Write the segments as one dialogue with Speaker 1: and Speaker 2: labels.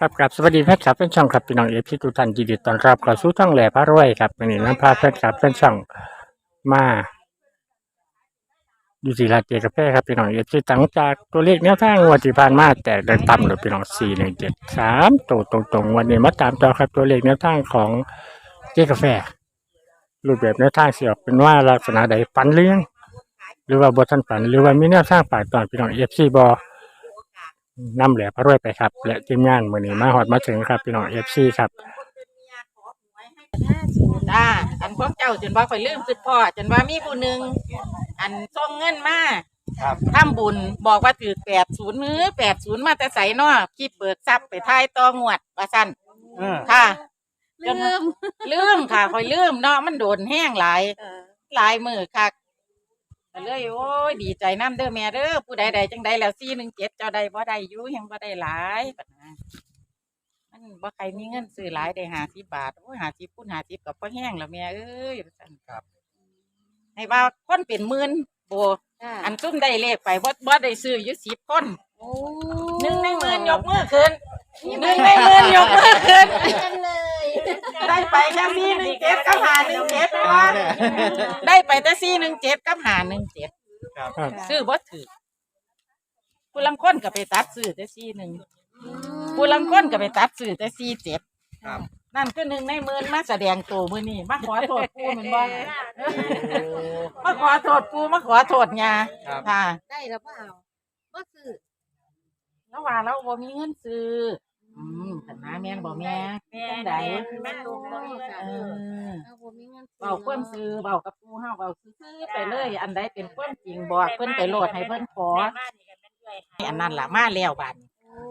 Speaker 1: ครับกับสวัสดีแฟนคลับเป็นช่องครับพี่น้องเอฟซีทุกท่านยินดีต้อนรับเข้าสู่ช่องแหล่พระรวยครับวันนี้น้ำพาแฟนคลับเป็นช่องมาอยู่ที่ร้านเจกาแฟครับพี่น้องเอฟซีตั้งจากตัวเลขแนวทางงวันที่ผ่านมาแต่ดินต่ำเลยพี่น้องสี่หนึ่งเจ็ดสามตัวตรงๆวันนี้มาตามต่อครับตัวเลขแนวทางของเจกาแฟ รูปแบบแนวทางเสียออกเป็นว่าลักษณะใดฝันเลี้ยงหรือว่าบททันฝันหรือว่ามีแนวทางฝ่ายตอนพี่น้องเอฟซีบอ นำแหล่พระรวยไปครับ และทีมงานมือนี้มาหอดมาถึงครับพี่น้องเอฟซีครับ
Speaker 2: จ้าอันพวกเจ้าจนว่าข่อยลืมสุดพ่อจนว่ามีผู้หนึ่งอันส่งเงินมา
Speaker 3: ครับ
Speaker 2: ทำบุญบอกว่าถือแปดศูนย์มือแปดศูนย์มาแต่ใสเนอคิดเบิกทรัพย์ไปท้ายต่องวดว่าสั้น
Speaker 3: เออ
Speaker 2: ค่ะจ
Speaker 4: ลื
Speaker 2: น
Speaker 4: ม
Speaker 2: ลืมค่ะข่อยลืมเนาะมันโดนแห้งหลายหลายมือค่ะ ก็เลยโอ้ยดีใจน้ำเด้อแม่เด้อผู้ใดใดจังใดแล้วซี่หนึ่งเจ็ดเจ้าใดบ่ได้อยู่ยังบ่ได้หลายปะนะมันบ่ใครมีเงินซื้อหลายได้ห้าสิบบาทโอ้ยห้าสิบคูณห้าสิบกับพ่อแห้งแล้วแม่เอ้ยว่าซั่น
Speaker 3: ครับ
Speaker 2: ให้ว่าคนเป็นหมื่นโบอันซุ่มได้เลขไปบ่บ่ได้ซื้ออยู่สิบคน
Speaker 4: โอ้
Speaker 2: หนึ่งในหมื่นยกมือขึ้นหนึ่งในหมื่นยกมือขึ้น
Speaker 4: จังเลย
Speaker 2: ได้ไปแค่ซี่หนึ่งเจ็ดกับหาหนึ่งเจ็ดนะว่าได้ไปแต่ซี่หนึ่งเจ็ดกับหาหนึ่งเจ็ด
Speaker 3: ครับ
Speaker 1: ครับ
Speaker 2: ซื้อบ่ถือผู้ลังคนก็ไปตัดซื้อแต่ซี่หนึ่งผู้ลังคนก็ไปตัดซื้อแต่ซี่เจ็ด
Speaker 3: ครับ
Speaker 2: นั่นคือหนึ่งในหมื่นมาแสดงตัวมือนี่มาขอโทษปูเหมือนบ่มาขอโทษปูมาขอโทษยา
Speaker 3: ครับ
Speaker 2: ค่ะ
Speaker 4: ได้แล้วเปล่าบ่ซื้อ
Speaker 2: แล้วว่าเราบ่มีเงินซื้อ อืมแต่น้าแม่นบ่แม่จังได
Speaker 4: แม่นบ่มีค่ะ
Speaker 2: เออ
Speaker 4: เอาบ่มีเงิน
Speaker 2: เว้าความซื้อเว้ากับปู่เฮาเว้าซื่อๆไปเลย อันใดเป็นความจริงบอกเพิ่นไปโหลดให้เพิ่นขออันนั้นล่ะมาแล้วบัด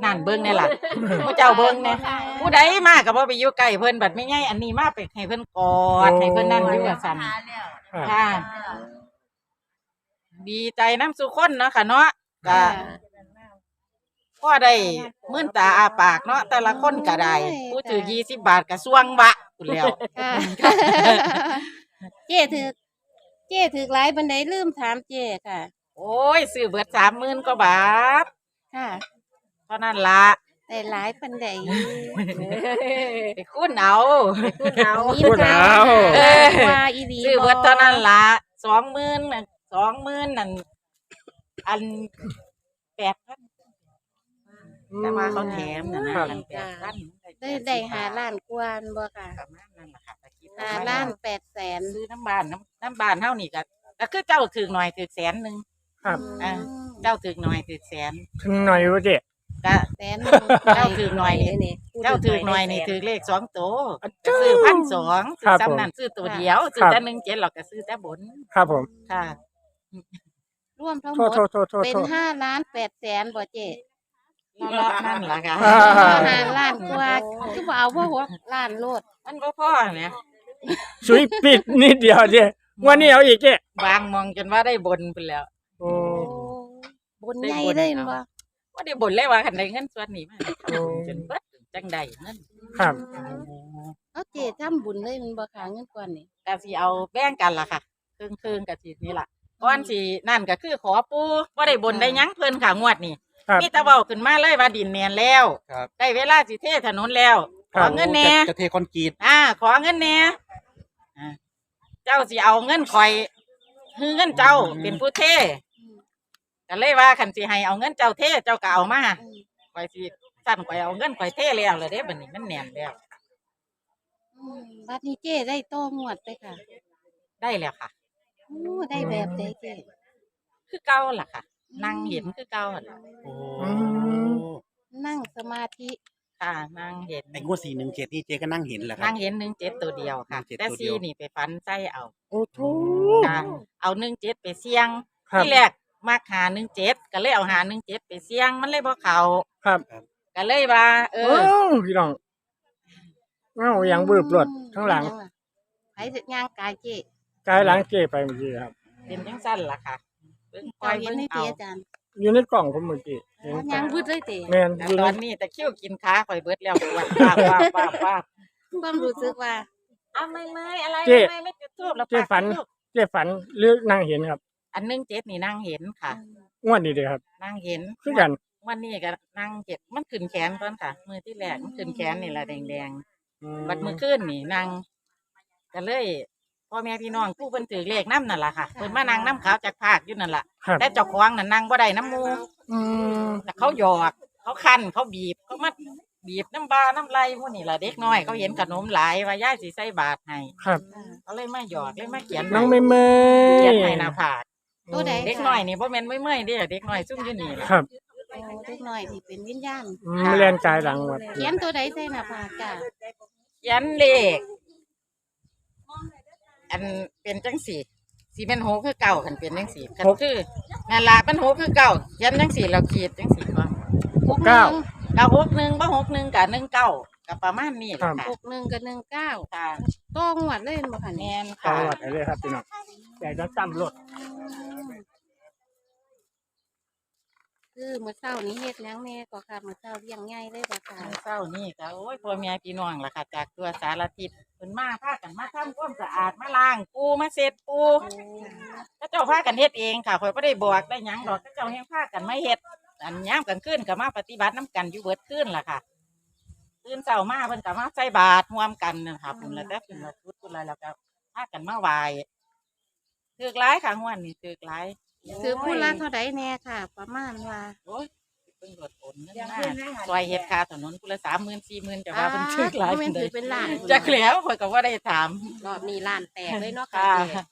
Speaker 2: นั่นเบิ่งแน่ล่ะผู้เจ้าเบิ่งแน่ผู้ใดมาก็บ่ไปอยู่ใกล้เพิ่นบัดไม่ใหญ่อันนี้มาไปให้เพิ่นกอดให้เพิ่นนั่นอยู่ว่าซั่น
Speaker 1: ครับ
Speaker 2: ค่ะ ดีใจน้ำสุคนเนาะค่ะเนาะก็ พ่อได้มื่นตาอาปากเนาะแต่ละคนก็ได้ผู้ถือยี่สิบบาทก็สวงบะคุณแล้ว
Speaker 4: ค่ะเจ้ถือเจ้ถือหลายบันไดลืมถามเจ้ค่ะ
Speaker 2: โอ้ยซื้อเบิดสามหมื่นกว่าบาท
Speaker 4: ค่ะ
Speaker 2: เท่านั้นละ
Speaker 4: ได้หลายปันได
Speaker 2: ไปคุ้นเอา
Speaker 4: คุณเอา
Speaker 1: พูดเอา
Speaker 2: เออ
Speaker 4: ว่าอีหลี
Speaker 2: ซื้อเบิดเท่านั้นละสองหมื่นสองหมื่นนั่นอันแปดพัน แต่ว่าเขาแถมนะนะครับอันแปดพัน
Speaker 4: ได้ได้หาล้านกว่าอันบ่ค่ะ
Speaker 2: ประมาณนั้นแหละค่ะแต่คิด
Speaker 4: หา
Speaker 2: ว่า
Speaker 4: ล้านแปดแสน
Speaker 2: ซื้อน้ำบานน้ำน้ำบานเท่านี่ก็ก็คือเจ้าถือหน่อยถือแสนหนึ่ง
Speaker 1: ครับ
Speaker 2: อ่า เจ้าถือหน่อยถือแสน
Speaker 1: ถึงหน่อยว่าเจ๊
Speaker 2: ก็
Speaker 4: แสนหนึ่ง
Speaker 2: เจ้าถือหน่อยนี่
Speaker 4: นี่
Speaker 2: เจ้าถือหน่อยนี่ถือเลขสองตัว
Speaker 1: อะ
Speaker 2: ก็ซื้อพันสอง
Speaker 1: ครั
Speaker 2: ซื้อบ
Speaker 1: ผม
Speaker 2: ซ้ำนั่นซื้อตัวเดียวซื้อ
Speaker 1: ครับ
Speaker 2: แต่หนึ่งเจ็ดหรอกก็ซื้อแต่บน
Speaker 1: ครับผม
Speaker 2: ค่ะ
Speaker 4: รวมทั้งห
Speaker 1: โท
Speaker 4: ม
Speaker 1: ษ
Speaker 4: ด
Speaker 1: โทษโทษโทษ
Speaker 4: เป็น
Speaker 1: โทษ
Speaker 4: ห้าล้านแปดแสนบ่เจ๊
Speaker 2: รอบๆนั่นแหละค่ะ
Speaker 1: อ่า
Speaker 4: หาล้านกว่าคือบ่เอาว่าหัวล้านโลด
Speaker 2: มันบ่พ่อเนี่ย
Speaker 1: สุยปิดนิดเดียวเจ๊วันนี้เอาอีกเจ๊
Speaker 2: วางมองจนว่าได้บนไปแล้ว
Speaker 1: โอ้
Speaker 4: บนใหญ่เลยเห็นบ่
Speaker 2: ว่าได้บนเลยว่าคันได้เงินส่วนนี้มา
Speaker 1: โอ้
Speaker 2: จนเบิดจังใดเงิน
Speaker 1: ครับ
Speaker 4: เอาเจ๊ทำบุญเลยแมันบ่ค่ะเงินก่อนนี่
Speaker 2: ก็สิเอาแบ่งกันล่ะค่ะครึ่งครึ่งๆกับสินี่ล่ะก่อนสินั่นก็คือขอปูบ่ได้บนได้หยังเพิ่นค่ะงวดนี่
Speaker 1: ครับ
Speaker 2: มีแตะเว้าขึ้นมาเลยว่าดินแน่นแล้ว
Speaker 3: ครับ
Speaker 2: ได้เวลาสิเทถนนแล้วข
Speaker 1: ครั
Speaker 2: อบเงินแหน่
Speaker 3: จะจะเทคอนกรีต
Speaker 2: อ่า ขอเงินแหน่อ่าเจ้าสิเอาเงินข่อยคือเงินเจ้าเป็นผู้เทก็เลยว่าคันสิให้เอาเงินเจ้าเทเจ้าก็เอามา
Speaker 4: อืม
Speaker 2: ข่อยสิสั่นข่อยเอาเงินข่อยเทแล้วเลยเด้บัดนี้มันแน่นแล้ว
Speaker 4: อืมบัดนี้เจ๊ได้โตงวดไปค่ะ
Speaker 2: ได้แล้วค่ะ
Speaker 4: โอ้ได้แบบใดเจ๊
Speaker 2: คือเก่าล่ะค่ะ นั่งเห็นคือเก่าหั่นล่ะ
Speaker 3: โอ้
Speaker 1: อืม
Speaker 4: นั่งสมาธิ
Speaker 2: ค่ะนั่งเห็น
Speaker 3: ไอ้งวดสี่หนึ่งเจ็ดนี่เจ๊ก็นั่งเห็นแหละครั
Speaker 2: นั่
Speaker 3: บ
Speaker 2: งเห็นหนึ่งเจ็ดตัวเดียวค่ะ
Speaker 3: 17
Speaker 2: แต่
Speaker 3: ตัวเดี
Speaker 2: ซี
Speaker 3: ยว
Speaker 2: นี่ไปฟันไส้เอา
Speaker 1: โอ้โห
Speaker 2: ค่ะ เอาหนึ่งเจ็ดไปเสี่ยง
Speaker 1: ครับ
Speaker 2: ที่แรกมาหาหนึ่งเจ็ดก็เลยเอาหาหนึ่งเจ็ดไปเสี่ยงมันเลยบ่เขา
Speaker 1: ครับ
Speaker 2: ก็เลยว่า เอ
Speaker 1: โอ้
Speaker 2: อ
Speaker 1: พี่น้องเอ้ายังบืบรถข้างหลัง
Speaker 4: ไผสิย่างกายเจ๊
Speaker 1: กายหลังเจ๊ไปเมื่อกี้ครับ
Speaker 2: เป็นจังสั้นล่ะค่ะ เบิ่งคอ
Speaker 4: เจ้ายเห็น
Speaker 2: เบิ่ง
Speaker 4: ใน
Speaker 2: เอา
Speaker 4: เจ๊อาจารย์
Speaker 1: อยู่ในกล่องผมเมื่อกี้เห็น
Speaker 4: ย่างพูดเลยเจ๊
Speaker 1: แม่น
Speaker 2: แต่
Speaker 1: อยู่
Speaker 2: ต
Speaker 1: ใน
Speaker 2: อนนี้แต่คิ้วกินขาข่อยเบิดแล้วปวดป้าบป้าบป้าบป้าบ
Speaker 4: ความรู้สึกว่า
Speaker 2: เอาไม่ไม่อะไร
Speaker 1: เจ๊
Speaker 2: ไม่ไม่จุดทูบแล้ว
Speaker 1: เจ๊
Speaker 2: ปาก
Speaker 1: ฝัน
Speaker 2: จุดธูป
Speaker 1: เจ๊ฝันหรือนั่งเห็นครับ
Speaker 2: อันหนึ่งเจ็ดนี่นั่งเห็นค่ะ
Speaker 1: งวดนี้เด้อครับ
Speaker 2: นั่งเห็น
Speaker 1: คือกัน
Speaker 2: วันนี้ก็นั่งเจ็บมันขึ้นแขนก่อนค่ะ มือที่แรกมันขึ้นแขนนี่แหละแดงๆบัดมือขึ้นนี่นั่งก็เลย พ่อแม่พี่น้องผู้เพิ่นถือเลขน้ำนั่นล่ะค่ะเพิ่นมานั่งน้ำขาวจากภาคอยู่นั่นล่ะ
Speaker 1: ครับ
Speaker 2: แต่เจ้าของนั่นนั่งบ่ได้น้ำหมู
Speaker 1: อืม
Speaker 2: แต่เขาหยอก เขาคันเขาบีบเขามาบีบน้ำบาน้ำไหลพวกนี่ล่ะเด็กน้อยเขาเห็นขนมหลายว่าย่ายสิใส่บาทให้
Speaker 1: ครับ
Speaker 2: เขาเลยมาหยอกเลยมาเขียน
Speaker 1: น้องไม่เม
Speaker 2: เขียน
Speaker 1: ย
Speaker 2: ให้หน้าผาก
Speaker 4: ตัวใด
Speaker 2: เด็กน้อยนี่บ่แม่นไม่เมื่อยๆเด้อเด็กน้อยซุ่มอยู่นี่ล่ะ
Speaker 1: ครับ
Speaker 4: โอ้เด็กน้อยที่เป็นวิญญาณ
Speaker 1: อืมเรียนกายหลังวัด
Speaker 4: เขียนตัวใดใส่หน้าผากจ้ะ
Speaker 2: เขียนเลข อันเป็นจังสี่สีเป็นโหคือเก่าคันเป็นจังสี่คันคือนั่นล่ะเป็นโหคือเก่าเขียนจังสี่เราขีดจังสี่ว่า
Speaker 1: หกเก้า
Speaker 2: กับหกหนึ่งบ่หกหนึ่งกับหนึ่งเก้ากับประมาณนี้แหละค่ะ
Speaker 4: หกหนึ่งกับหนึ่งเก้า
Speaker 2: ค่ะ
Speaker 4: ต้องหวดเล่นบ่ค่ะ
Speaker 2: แม
Speaker 4: เนี่ย
Speaker 2: น
Speaker 1: เข้า
Speaker 2: ค่ะ
Speaker 1: วัดไปเลยครับพี่น้องแต่ต้องจำรถ
Speaker 4: คือเมื่อเช้านี้เฮ็ดหยังแม่ก็ค่ะเมื่อเช้าเลี้ยงง่ายเลยบ่ค่ะ
Speaker 2: เศร้านี่ก็โอ้ยพ่อแม่พี่น้องล่ะค่ะจากตัวสารทิศเพิ่นมาพากันมาทำความสะอาดมาล้างปูมาเสร็จปูก็เจ้าพากันเฮ็ดเองค่ะข่อยบ่ได้บอกได้หยังดอกก็เจ้าแฮงพากันมาเฮ็ดอันยามกลางคืนก็มาปฏิบัติน้กันอยู่เบิดคืนล่ะค่ะตื่นเช้ามาเพิ่นก็มาใส่บาตรร่วมกันนั่นค่ะพุ่นละแต่เพิ่นละชุดพุ่นละแล้วก็พากันมาไหว้ถือกหลายค่ะฮ้วนนี่ถือกหลาย
Speaker 4: ซื้อผู้ละเท่าใดแน่ค่ะ ประมาณว่า
Speaker 2: โอ้ยเพิ่งรถโอนเงินมาซอยเฮ็ดค่าถนนพุ่นละ30,000 40,000จะว่าเพิ่นถือกหลาย
Speaker 4: อ่า
Speaker 2: เพิ่น
Speaker 4: ถื
Speaker 2: ได้
Speaker 4: อเป็นล้าน
Speaker 2: จักแล้วข่อยก็บ่ได้ถาม
Speaker 4: รอบนี้ล้านแตกเลยเนาะค่ะ
Speaker 2: ค่ะ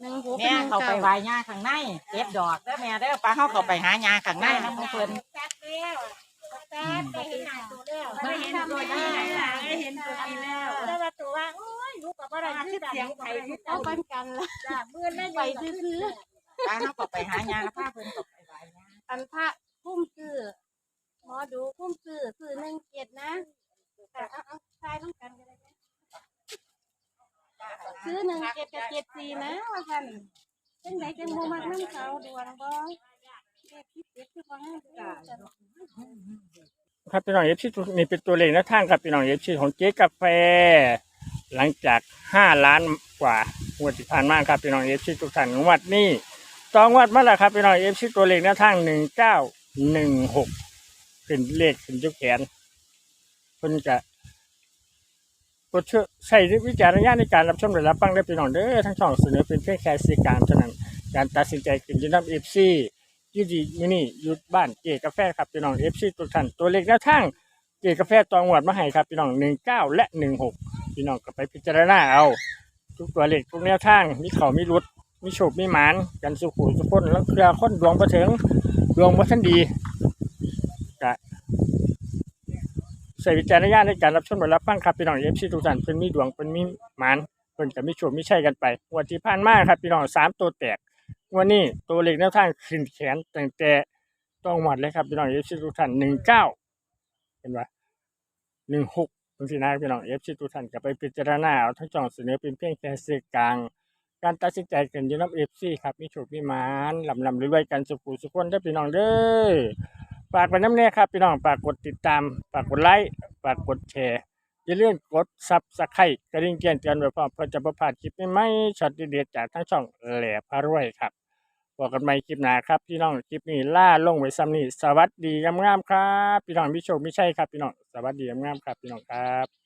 Speaker 4: หนึ่งหก
Speaker 2: แม่เขาไปไหว้ย่าข้างในเก็บดอกเด้อแม่เด้อป้าเฮาเขาไปหาย่าข้างในนำเพิ่น
Speaker 4: ไม่เห็นตัวได้ไม่เห็นตัวนี้แล้ว
Speaker 5: แล้วว่าตัวว่าโอ้ยลูกกั บอะไรชื่อเสียงไทย
Speaker 4: เอาปันกันละ
Speaker 5: จ้ามื่นนั่น
Speaker 4: ไปซื้อ
Speaker 2: ป้าเฮาก็ไปหาย่าพาเพิ่นก็ไปไหว้ย่า
Speaker 4: ๆอันพระพุ่มซื้อหมอดูพุ่มซื้อซื้อหนึ่งเจ็ดนะเอาเอาเอาทายต้องกันก็ได้นะซื้อหนึ่งเจ็ดกับเจ็ดสี่นะว่าท่านเป็นไหนจังโมมักน้ำเขาดวงบ่เด็กที่เจ็ดคือบ่ให้ดูจ้ะ
Speaker 1: ครับพี่น้องเอฟซีนี่เป็นตัวเลขหน้าทางครับพี่น้องเอฟซีของเจ๊กาแฟ หลังจากห้าล้านกว่างวดที่ผ่านมาครับพี่น้องเอฟซีทุกท่านงวดนี้สองงวดมาแล้วครับพี่น้องเอฟซีตัวเลขหน้าทางหนึ่งเก้าหนึ่งหกขึ้นเลขขึ้นจุกแขนเพิ่นจะกดเชื่อใช้วิจารณญาณในการรับชมและรับฟังได้พี่น้องเด้อทั้งสองเสนอเป็นเพียงแค่สื่อกลารเท่านั้นการตัดสินใจขึ้นยูนับเอฟซียูดีมินี่ยุดบ้านเจกาแฟครับพี่น้องเอฟซีทุกท่านตัวเลขแนวทางเจกาแฟตองหวดมาให้ครับพี่น้องหนึ่งเก้าและหนึ่งหก พี่น้องก็ไปพิจารณาเอา ทุกตัวเลขทุกแนวทางมีเขามีรุด มีโชคมีหมาน กันสุขุสุขคนแล้วเครือคนดวงประเถิงดวงบ่ทันดีกะใส่วิจารณญาณในการรับชมและรับฟังครับพี่น้องเอฟซีทุกท่านเพิ่นมีดวงเพิ่นมีหมานเพิ่นก็มีโชคมีชัยกันไปวันที่ผ่านมาครับพี่น้องสามตัวแตกวันนี้ตัวเลขแนวทางขึ้นแขนตั้งแต่ต้องหมดเลยครับพี่น้องเอฟซีทุกท่านหนึ่งเก้าเห็นปะหนึ่งหก บางทีนะพี่น้องเอฟซีทุกท่านก็ไปพิจารณาเอาทั้งจองเสนอเป็นเพียงแค่สื่อกลาง การตัดสินใจกันยูนับเอฟซีครับมีโชคมีมานลำลำรวยๆกันสุขุสุขคนได้พี่น้องเด้อฝากไปน้ำเน่ครับพี่น้องฝากกดติดตามฝากกดไลค์ฝากกดแชร์อย่าลืมกดซับสไครต์กระดิ่งแจ้งเตือนไว้พร้อมเพื่อจะประพาดคลิปใหม่ๆช็อตเด็ดๆจากทั้งช่องแหล่พารวยครับ บอกกันใหม่คลิปหน้าครับ พี่น้องคลิปนี้ล่าลงไว้ซ้ำนี่สวัสดีงามๆครับ พี่น้องมิโชคไม่ใช่ครับ พี่น้องสวัสดีงามๆครับ พี่น้องครับ